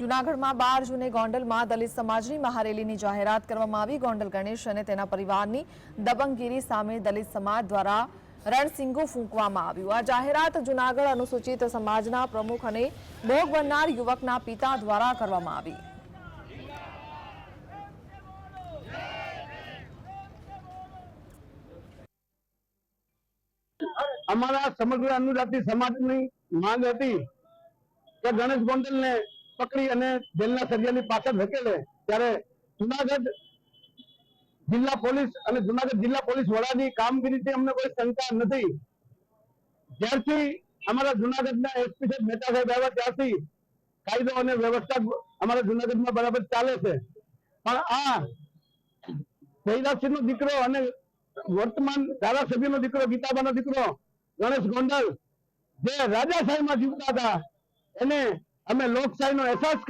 જૂનાગઢમાં બાર જૂને ગોંડલમાં દલિત સમાજની મહારેલીની જાહેરાત કરવામાં આવી. ગોંડલ ગણેશ અને તેના પરિવારની દબંગગીરી સામે દલિત સમાજ દ્વારા રણસિંગો ફૂંકવામાં આવ્યું. આ જાહેરાત જૂનાગઢ અનુસૂચિત સમાજના પ્રમુખ અને ભોગ બનનાર યુવકના પિતા દ્વારા કરવામાં આવી. અમારા સમગ્ર અનુજાતિ સમાજની માંગ હતી કે ગણેશ ગોંડલ ને પકડી અને જેલના સળિયાની પાછળ ધકેલે, ત્યારે જુનાગઢ જિલ્લા પોલીસ અને જુનાગઢ જિલ્લા પોલીસ વડાની કામગીરીથી અમને કોઈ શંકા નથી. જ્યારથી અમારા જુનાગઢના એસપી સાહેબ મહેતા સાહેબ આવ્યા, ત્યારથી કાયદો અને વ્યવસ્થા અમારા જુનાગઢમાં બરાબર ચાલે છે. પણ આ જયરાજસિંહ દીકરો અને વર્તમાન ધારાસભ્યનો દીકરો, ગીતાબાનો દીકરો ગણેશ ગોંડલ, જે રાજાશાહીમાં જીવતા હતા, એને અમે લોકશાહીનો અહેસાસ